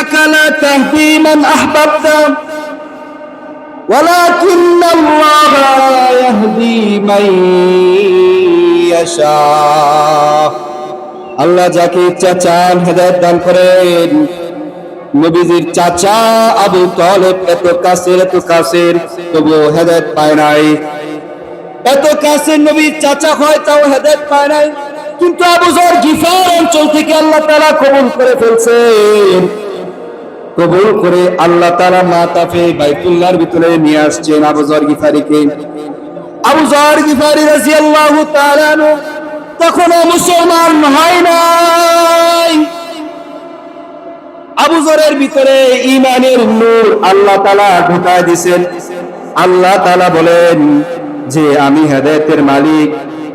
إنك لا تهدي من أحببت ولكن الله يهدي من يشاء আল্লাহ যাকে ইচ্ছা চান হেদায়ত দান করেন নবীজির চাচা আবু তলেব এত কাছের এত কাছের তবুও হেদায়ত পায় নাই এত কাছের নবীর চাচা হয় তাও হেদায়ত পায় নাই কিন্তু আবু জর গিফার অঞ্চল থেকে আল্লাহ তাআলা কবুল করে ফেলছেন কবুল করে আল্লাহ তাআলা মাতাফে বাইতুল্লাহর ভিতরে নিয়ে আসছেন আবু জর গিফারিকে। আবু জর গিফারি তাআলা আনহু তখনও মুসলমান হয় নাই? আবু জরের ভিতরে ইমানের নূর আল্লাহ তাআলা ঢুকায় দিয়েছেন। আল্লাহ তালা বলেন যে, আমি হেদায়েতের মালিক,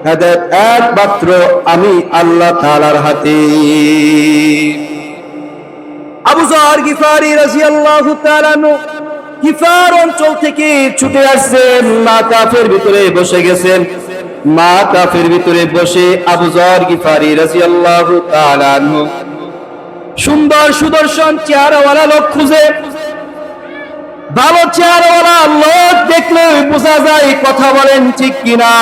হেদায়েত একমাত্র আমি আল্লাহ তাআলার হাতে। আবু জর গিফারি রাদিয়াল্লাহু তাআলা গিফার অঞ্চল থেকে ছুটে আসছেন, মা কাফের ভিতরে বসে গেছেন। মা কাফের ভিতরে বসে আবু জর গিফারি সুন্দর সুদর্শন চেহারাওয়ালা লোক খুঁজে। ভালো চেহারাওয়ালা লোক দেখলে বোঝা যায় কথা বলেন ঠিক কিনা।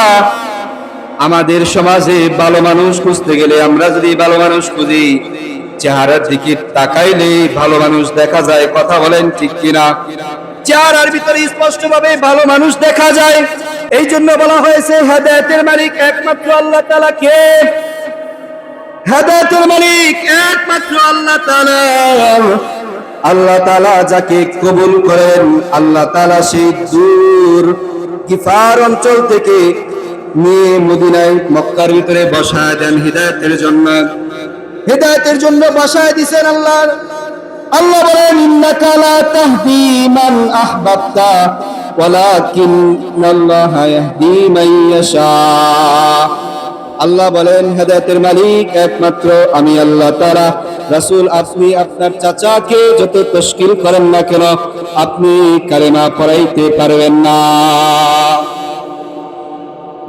আমাদের সমাজে ভালো মানুষ খুঁজতে গেলে আমরা যদি ভালো মানুষ খুঁজি চেহারার দিকে তাকাইলে ভালো মানুষ দেখা যায়, কথা বলেন ঠিক কিনা? চেহারার ভিতরে স্পষ্ট ভাবে ভালো মানুষ দেখা যায়। এই জন্য বলা হয়েছে, হেদায়তের মালিক একমাত্র আল্লাহ তালা কে? হেদায়তের মালিক একমাত্র আল্লাহ তাআলা। আল্লাহ তাআলা যাকে কবুল করেন, আল্লাহ তালা সেই দূর কিফার অঞ্চল থেকে নিয়ে মদিনায়, মক্কার ভিতরে বসায় দেন হিদায়তের জন্য। হিদায়তের জন্য বসায় দিছেন আল্লাহ আল্লাহ বলেন, ইন্নাকা লা তাহদি মান আহবাবতা ইয়াহদি মান ইয়াশা। আল্লাহ বলেন, হেদায়তের মালিক একমাত্র আমি আল্লাহ তারা রাসূল, আপনি আপনার চাচাকে যত তশকিল করেন না কেন, আপনি কালেমা পড়াইতে পারবেন না।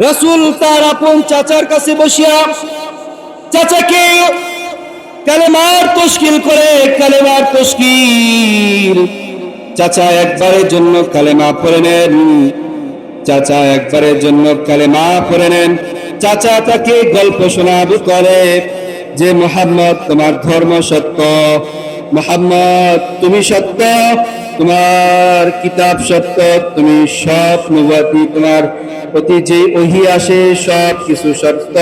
রাসূল তার আপন চাচার কাছে বসিয়া, চাচাকে কালেমার তুস্কিল করে, কালেমার তুস্কিল চাচা একবারের জন্য কালেমা পড়ে নেন। চাচা একবারের জন্য কালেমা পড়ে নেন। চাচা তাকে গল্প শোনাবু করে যে, মোহাম্মদ, তোমার ধর্ম সত্য। মোহাম্মদ, তুমি সত্য, তোমার কিতাব সত্য, তুমি সব তোমার প্রতি যে ওহি আসে সব কিছু সত্য।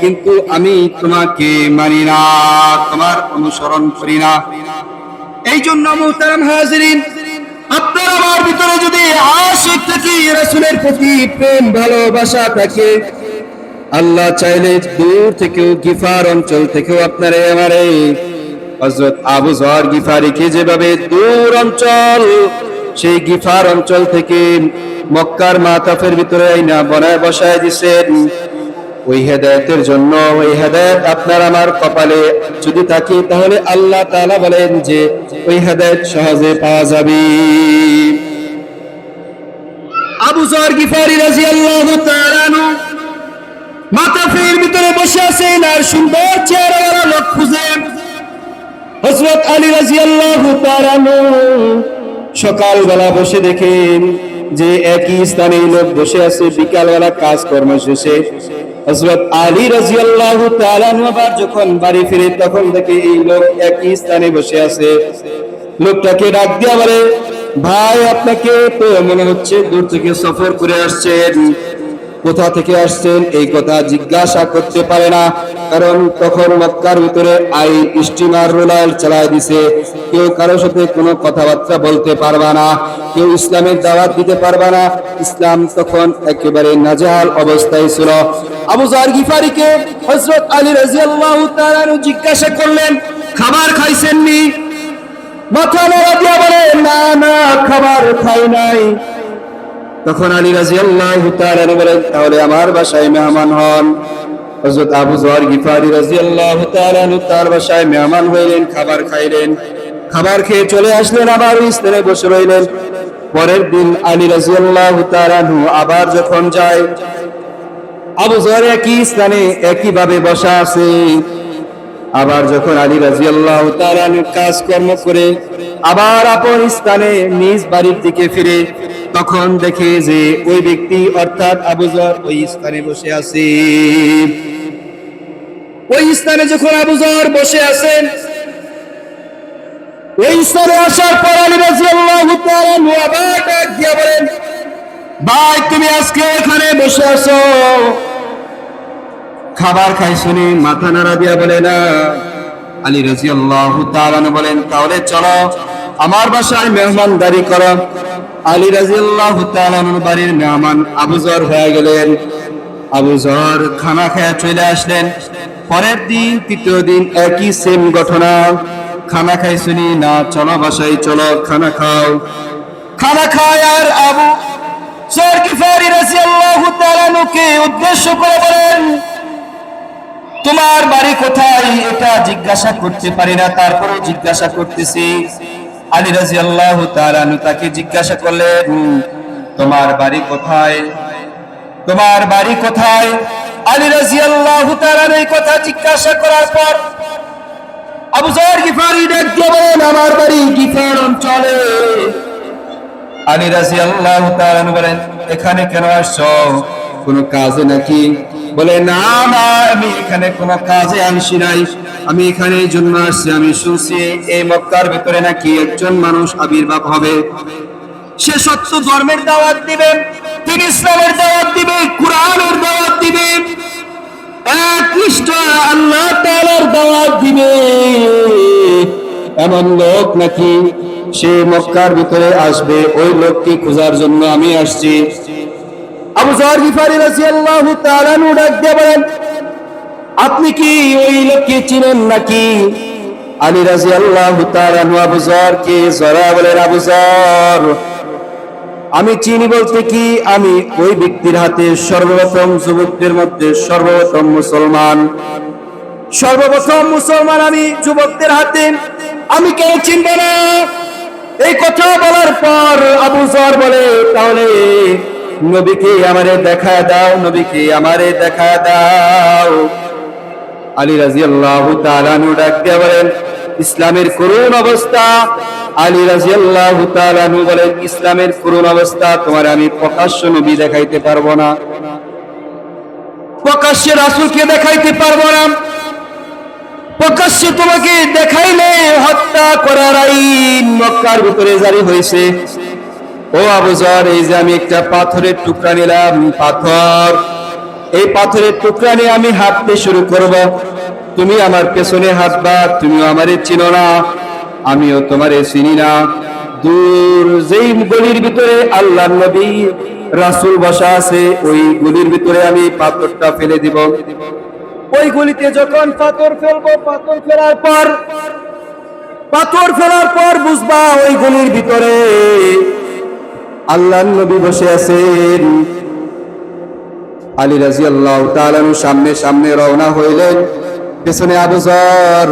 কিন্তু আমি তোমাকে মানি না, তোমার অনুসরণ করি না। এই জন্য মুহতারাম হাজিরিন, আপনার আমার ভিতরে যদি আশিক থাকি প্রতি প্রেম, ভালোবাসা থাকে, আল্লাহ চাইলে দূর থেকেও, গিফার অঞ্চল থেকেও আপনারে আমারে হযরত আবু যর গিফারিকে যেভাবে দূর অঞ্চল, সেই গিফার অঞ্চল থেকে মক্কার মাতাফের ভিতরে আইনা বনায় বসায় দিছেন। ওই হেদায়তের জন্য, ওই হেদায়ত আপনার আমার কপালে যদি থাকে, তাহলে আল্লাহ তাআলা বলেন যে ওই হেদায়ত সহজে পাওয়া যাবে। আবু জর গিফারি তাআলা আনহু মাতাফের ভিতরে বসে আছেন আর সুন্দর চেহারাওয়ালা লোক খুঁজে হযরত আলী তাআলা আনহু সকালবেলা বসে দেখেন যে একই স্থানে লোক বসে আছে, বিকালবেলা কাজকর্ম শেষে। হযরত আলী তাআলা আনহু আবার যখন বাড়ি ফিরে, তখন দেখে এই লোক একই স্থানে বসে আছে। লোকটাকে ডাক দিয়া বলে, ভাই, আপনাকে তো মনে হচ্ছে দূর থেকে সফর করে আসছেন। কোথা থেকে আসছেন এই কথা জিজ্ঞাসা করতে পারে না। কারণ তখন মক্কার ভিতরে আই স্টিমার রোলার চালায় দিছে। কেউ কারোর সাথে কোনো কথাবার্তা বলতে পারবা না, কেউ ইসলামের দাওয়াত দিতে পারবা না। ইসলাম তখন একেবারে নাজাল অবস্থায় ছিল। আবু জার গিফারিকে হযরত আলী রাদিয়াল্লাহু তাআলা জিজ্ঞাসা করলেন, খাবার খাইছেননি মাথা নাড়া দিয়া বলে না না, খাবার খাই নাই। তখন আলী রাজিয়াল্লাহু তাআলা বলেন তাহলে আমার বাসায় মেহমান হন। আবু গিফারি তার বাসায় মেহমান হইলেন, খাবার খাইলেন। খাবার খেয়ে চলে আসলেন, আবার বসে রইলেন। পরের দিন আলী আবার যখন যায়, আবু একই স্থানে একই ভাবে বসা আছে। আবার যখন আলী রাজিয়াল্লাহ তাআলা কাজকর্ম করে আবার আপন স্থানে নিজ বাড়ির দিকে ফিরে তখন দেখে যে ওই ব্যক্তি অর্থাৎ আবুজর ওই স্থানে বসে আছে। ওই স্থানে যখন আবুজর বসে আছেন, ওই স্থানে আসার পর আলী রাজিয়াল্লাহু তাআলা আনহু আবার বলেন, ভাই, তুমি আজকে এখানে বসে আছো? খাবার খাই শুনি মাথা নাড়া দিয়া বলে, না। আলী রাজিয়াল্লাহু তাআলা বলেন, তাহলে চলো। আমার বাসায় মেহমানদারি করো। আলী রাজিয়াল্লাহু বাড়ির মেহমান আবুজর হয়ে গেলেন। আবুজর খানা খেয়ে চলে আসলেন। পরের দিন, তৃতীয় দিন একই সেম ঘটনা। খানা খাই শুনি, না, চলো বাসায়, চলো, খানা খাও। খানা খায় আর আবু সর গিফারি রাদিয়াল্লাহু উদ্দেশ্য করে বলেন, তোমার বাড়ি কোথায়? এটা জিজ্ঞাসা করতে পারি না তারপরে জিজ্ঞাসা করতেছি। আলী রাজি আল্লাহ তাকে জিজ্ঞাসা করলেন তোমার বাড়ি কোথায়? তোমার বাড়ি কোথায়? আলী রাজি আল্লাহ এই কথা জিজ্ঞাসা করার পর, আবু জর গিফারি ডাক দিয়ে বলেন, আমার বাড়ি গিফার অঞ্চলে। আলী রাজি আল্লাহ বলেন, এখানে কেন আসছো? কোনো কাজে নাকি? বলে, না না, আমি এখানে কোনো কাজে আসি নাই। আমি এখানে এই জন্য আসছি, আমি শুনছি এই মক্কার ভিতরে নাকি একজন মানুষ আবির্ভাব হবে। সে সত্য ধর্মের দাওয়াত দিবে, তিনি ইসলামের দাওয়াত দিবে, কোরআনের দাওয়াত দিবে। একনিষ্ঠ আল্লাহ তাআলার দাওয়াত দিবে। এমন লোক নাকি সে মক্কার ভিতরে আসবে, ওই লোককে খোঁজার জন্য আমি আসছি। আপনি কি ওই লোককে চিনেন নাকি? আলী জর বলেন আমি চিনি বলতে কি? আমি ওই ব্যক্তির হাতে সর্বপ্রথম যুবকদের মধ্যে সর্বপ্রথম মুসলমান। সর্বপ্রথম মুসলমান আমি যুবকদের হাতে। আমি কেন চিনব না? এই কথা বলার পর আবু জর বলে, তাহলে নবীকে আমারে দেখা দাও, নবীকে আমারে দেখা দাও। আলী রাজিয়াল্লাহু তাআলা নু ডাক দিয়ে বলেন, ইসলামের করুণ অবস্থা। আলী রাজিয়াল্লাহু তাআলা নু বলেন, ইসলামের করুণ অবস্থা, তোমার আমি প্রকাশ্য নবী দেখাইতে পারব না। প্রকাশ্যে রাসূলকে দেখাইতে পারব না। প্রকাশ্যে তোমাকে দেখাইলে হত্যা করার আইন মক্কার ভিতরে জারি হয়েছে। ও আবুজর এই যে আমি একটা পাথরের টুকরা নিলাম, পাথর। এই পাথরের টুকরা নিয়ে আমি হাঁটতে শুরু করব। তুমি আমার পেছনে হাঁটবা, তুমিও আমারে চিনো না, আমিও তোমারে চিনি না। দূর যেই গলির ভিতরে আল্লাহ নবী, রাসূল বসা আছে, ওই গলির ভিতরে আমি পাথরটা ফেলে দিব। ওই গলিতে যখন পাথর ফেলব, পাথর ফেলার পর, পাথর ফেলার পর বুঝবা ওই গলির ভিতরে আল্লাহ নবী বসে আছেন। আলী রাজি আল্লাহ তালানু সামনে সামনে রওনা হইলেন। পেছনে আবুজর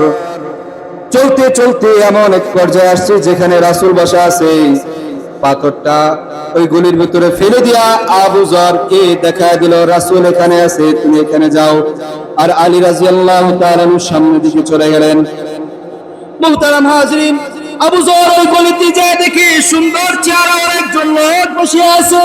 চলতে চলতে এমন এক পর্যায়ে আসছে যেখানে রাসূল বসা আছে। পাথরটা ওই গুলির ভিতরে ফেলে দিয়া আবুজর কে দেখা দিল, রাসূল এখানে আছে, তুমি এখানে যাও। আর আলী রাজি আল্লাহ তালানু সামনের দিকে চলে গেলেন। মুহতারাম হাজরিন আবু জোর ওই গলিতে যায় দেখি সুন্দর চেহারা একজন লোক বসে আছে।